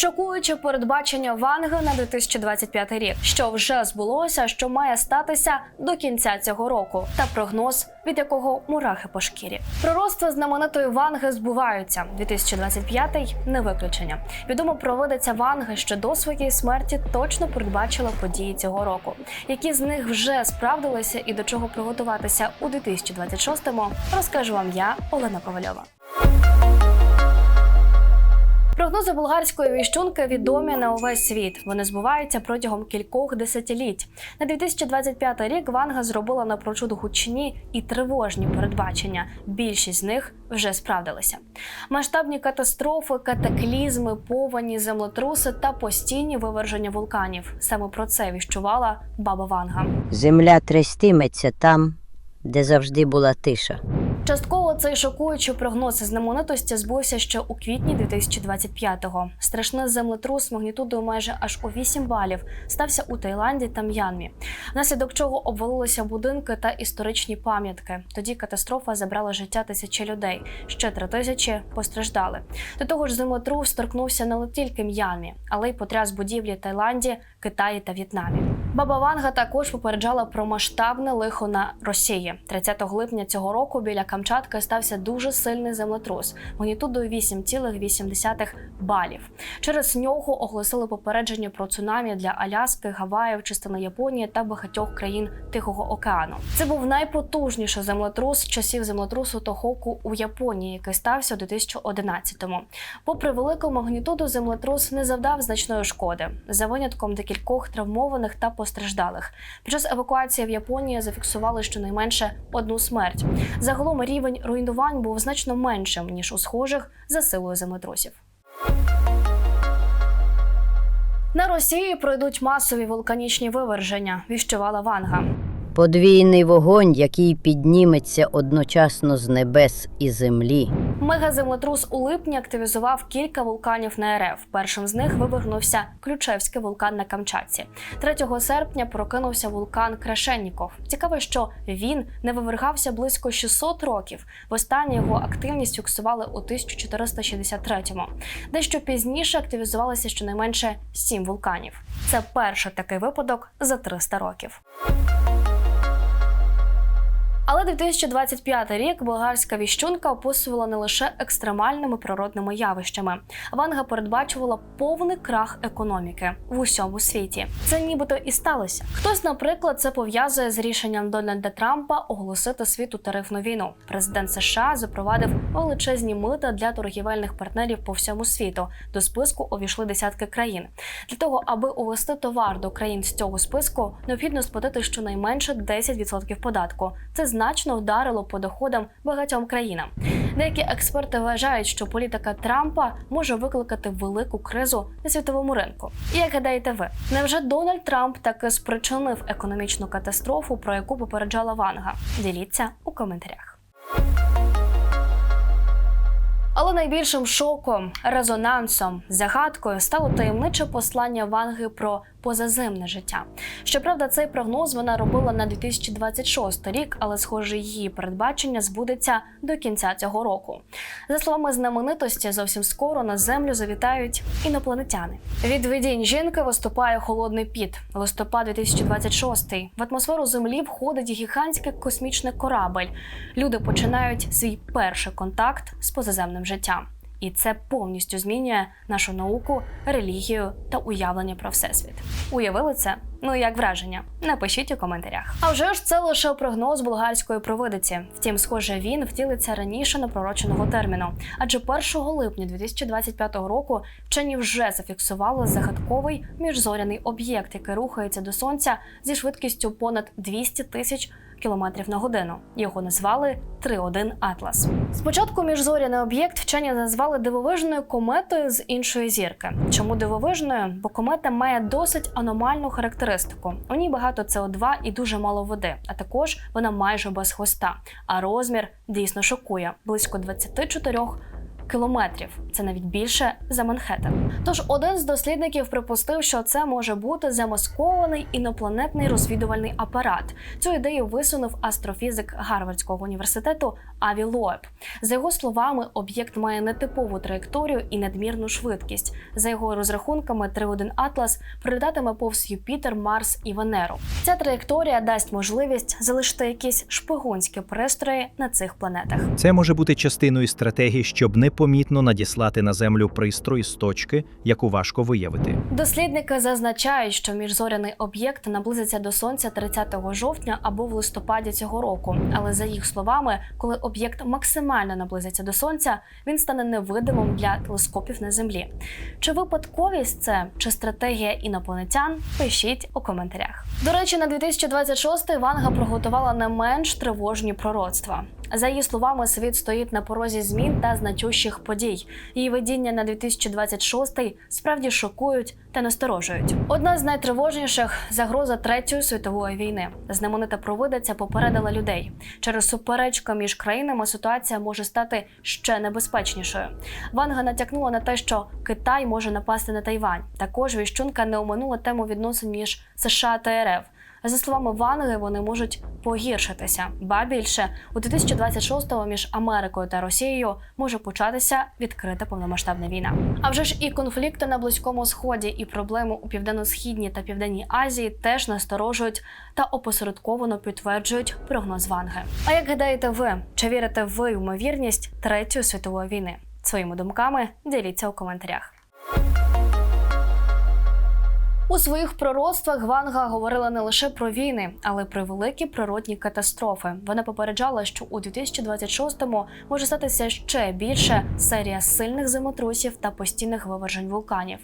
Шокуюче передбачення Ванги на 2025 рік, що вже збулося, що має статися до кінця цього року, та прогноз, від якого мурахи по шкірі. Пророцтва знаменитої Ванги збуваються. 2025 – не виключення. Відомо проводиться Ванги, що до своєї смерті точно передбачила події цього року. Які з них вже справдилися і до чого приготуватися у 2026-му, розкажу вам я, Олена Ковальова. Прогнози болгарської віщунки відомі на увесь світ. Вони збуваються протягом кількох десятиліть. На 2025 рік Ванга зробила напрочуд гучні і тривожні передбачення. Більшість з них вже справдилися. Масштабні катастрофи, катаклізми, повені, землетруси та постійні виверження вулканів. Саме про це віщувала баба Ванга. Земля трястиметься там, де завжди була тиша. Частково цей шокуючий прогноз знаменитості збувся ще у квітні 2025-го. Страшний землетрус магнітудою майже аж у 8 балів стався у Таїланді та М'янмі, внаслідок чого обвалилися будинки та історичні пам'ятки. Тоді катастрофа забрала життя тисячі людей. Ще три тисячі постраждали. До того ж, землетрус торкнувся не тільки М'янмі, але й потряс будівлі Таїланді, Китаї та В'єтнамі. Баба Ванга також попереджала про масштабне лихо на Росії. 30 липня цього року біля Камчатки стався дуже сильний землетрус магнітудою 8,8 балів. Через нього оголосили попередження про цунамі для Аляски, Гаваїв, частини Японії та багатьох країн Тихого океану. Це був найпотужніший землетрус часів землетрусу Тохоку у Японії, який стався у 2011-му. Попри велику магнітуду, землетрус не завдав значної шкоди за винятком декількох травмованих та постраждалих. Під час евакуації в Японії зафіксували щонайменше одну смерть. Загалом рівень руйнувань був значно меншим ніж у схожих за силою землетрусів. На Росії пройдуть масові вулканічні виверження, віщувала Ванга. Подвійний вогонь, який підніметься одночасно з небес і землі. Мегаземлетрус у липні активізував кілька вулканів на РФ. Першим з них вивернувся Ключевський вулкан на Камчатці. 3 серпня прокинувся вулкан Крашенніков. Цікаво, що він не вивергався близько 600 років. Востаннє його активність фіксували у 1463-му. Дещо пізніше активізувалося щонайменше 7 вулканів. Це перший такий випадок за 300 років. Але 2025 рік болгарська віщунка описувала не лише екстремальними природними явищами. Ванга передбачувала повний крах економіки в усьому світі. Це нібито і сталося. Хтось, наприклад, це пов'язує з рішенням Дональда Трампа оголосити світу тарифну війну. Президент США запровадив величезні мита для торгівельних партнерів по всьому світу. До списку увійшли десятки країн. Для того, аби увести товар до країн з цього списку, необхідно сплатити щонайменше 10% податку. Це значно вдарило по доходам багатьом країнам. Деякі експерти вважають, що політика Трампа може викликати велику кризу на світовому ринку. І як гадаєте ви, невже Дональд Трамп таки спричинив економічну катастрофу, про яку попереджала Ванга? Діліться у коментарях. Але найбільшим шоком, резонансом, загадкою стало таємниче послання Ванги про позаземне життя. Щоправда, цей прогноз вона робила на 2026 рік, але схоже, її передбачення збудеться до кінця цього року. За словами знаменитості, зовсім скоро на землю завітають інопланетяни. Від видінь жінки виступає холодний піт. Листопад 2026. В атмосферу землі входить гігантський космічний корабель. Люди починають свій перший контакт з позаземним життям. І це повністю змінює нашу науку, релігію та уявлення про всесвіт. Уявили це? Ну як враження? Напишіть у коментарях. А вже ж це лише прогноз болгарської провидиці. Втім, схоже, він втілиться раніше напророченого терміну. Адже 1 липня 2025 року вчені вже зафіксували загадковий міжзоряний об'єкт, який рухається до сонця зі швидкістю понад 200 тисяч кілометрів на годину. Його назвали 3.1 Атлас. Спочатку міжзоряний об'єкт вчені назвали дивовижною кометою з іншої зірки. Чому дивовижною? Бо комета має досить аномальну характеристику. У ній багато СО2 і дуже мало води, а також вона майже без хвоста. А розмір дійсно шокує близько 24 кілометрів. Це навіть більше за Манхеттен. Тож один з дослідників припустив, що це може бути замаскований інопланетний розвідувальний апарат. Цю ідею висунув астрофізик Гарвардського університету Аві Лоеб. За його словами, об'єкт має нетипову траєкторію і надмірну швидкість. За його розрахунками, 3.1 Атлас прилітатиме повз Юпітер, Марс і Венеру. Ця траєкторія дасть можливість залишити якісь шпигунські пристрої на цих планетах. Це може бути частиною стратегії, щоб непомітно надіслати на землю пристрої з точки, яку важко виявити. Дослідники зазначають, що міжзоряний об'єкт наблизиться до сонця 30 жовтня або в листопаді цього року. Але за їх словами, коли об'єкт максимально наблизиться до сонця, він стане невидимим для телескопів на землі. Чи випадковість це чи стратегія інопланетян? Пишіть у коментарях. До речі, на 2026 Ванга приготувала не менш тривожні пророцтва. За її словами, світ стоїть на порозі змін та значущих подій. Її видіння на 2026 справді шокують та насторожують. Одна з найтривожніших загроза третьої світової війни. Знаменита провидиця попередила людей. Через суперечку між країнами ситуація може стати ще небезпечнішою. Ванга натякнула на те, що Китай може напасти на Тайвань. Також віщунка не оминула тему відносин між США та РФ. За словами Ванги, вони можуть погіршитися. Ба більше у 2026-му між Америкою та Росією може початися відкрита повномасштабна війна. А вже ж і конфлікти на близькому сході, і проблеми у південно-східній та південній Азії теж насторожують та опосередковано підтверджують прогноз Ванги. А як гадаєте ви, чи вірите ви ймовірність третьої світової війни? Своїми думками діліться у коментарях. У своїх пророцтвах Ванга говорила не лише про війни, але й про великі природні катастрофи. Вона попереджала, що у 2026-му може статися ще більше серія сильних землетрусів та постійних вивержень вулканів.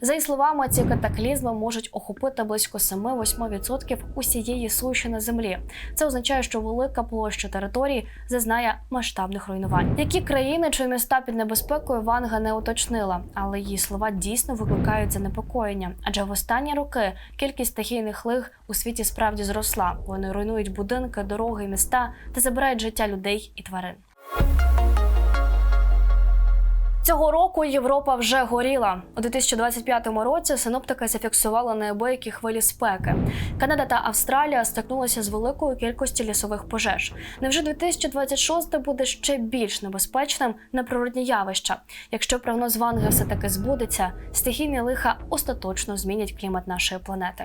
За її словами, ці катаклізми можуть охопити близько 7-8% усієї суші на землі. Це означає, що велика площа території зазнає масштабних руйнувань. Які країни чи міста під небезпекою Ванга не уточнила, але її слова дійсно викликають занепокоєння, адже в останні роки кількість стихійних лих у світі справді зросла. Вони руйнують будинки, дороги, міста та забирають життя людей і тварин. Цього року Європа вже горіла. У 2025 році синоптики зафіксували неабиякі хвилі спеки. Канада та Австралія стикнулися з великою кількістю лісових пожеж. Невже 2026 буде ще більш небезпечним на природні явища? Якщо прогноз Ванги все таки збудеться, стихійні лиха остаточно змінять клімат нашої планети.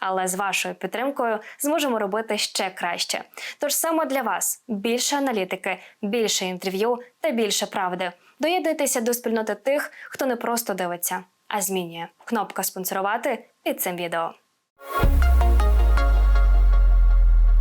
Але з вашою підтримкою зможемо робити ще краще. Тож саме для вас більше аналітики, більше інтерв'ю та більше правди. Доєднуйтеся до спільноти тих, хто не просто дивиться, а змінює. Кнопка спонсорувати під цим відео.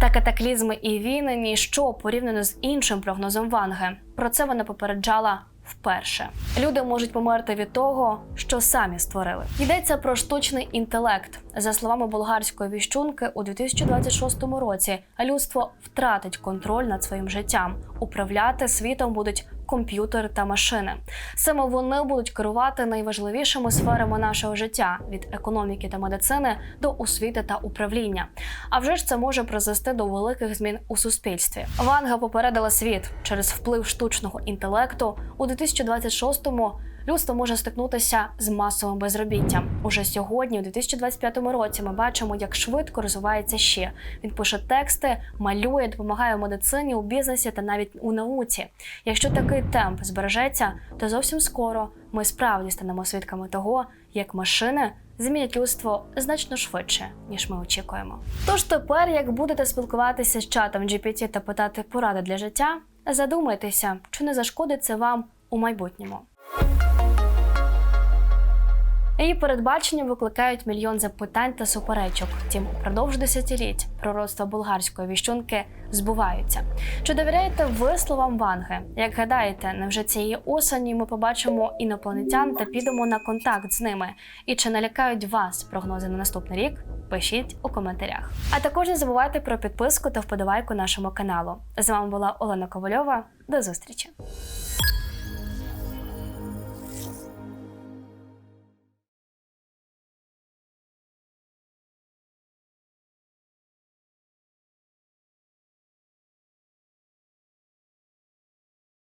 Та катаклізми і війни ніщо порівняно з іншим прогнозом Ванги. Про це вона попереджала вперше. Люди можуть померти від того, що самі створили. Йдеться про штучний інтелект. За словами болгарської віщунки, у 2026 році людство втратить контроль над своїм життям. Управляти світом будуть комп'ютери та машини. Саме вони будуть керувати найважливішими сферами нашого життя від економіки та медицини до освіти та управління. А вже ж це може призвести до великих змін у суспільстві. Ванга попередила світ через вплив штучного інтелекту у 2026-му Людство може стикнутися з масовим безробіттям. Уже сьогодні, у 2025 році, ми бачимо, як швидко розвивається ще. Він пише тексти, малює, допомагає у медицині, у бізнесі та навіть у науці. Якщо такий темп збережеться, то зовсім скоро ми справді станемо свідками того, як машини змінять людство значно швидше, ніж ми очікуємо. Тож тепер, як будете спілкуватися з чатом GPT та питати поради для життя, задумайтеся, чи не зашкодить це вам у майбутньому. Її передбачення викликають мільйон запитань та суперечок. Втім, упродовж десятиліть пророцтва болгарської віщунки збуваються. Чи довіряєте ви словам Ванги? Як гадаєте, невже цієї осені ми побачимо інопланетян та підемо на контакт з ними? І чи налякають вас прогнози на наступний рік? Пишіть у коментарях. А також не забувайте про підписку та вподобайку нашому каналу. З вами була Олена Ковальова. До зустрічі!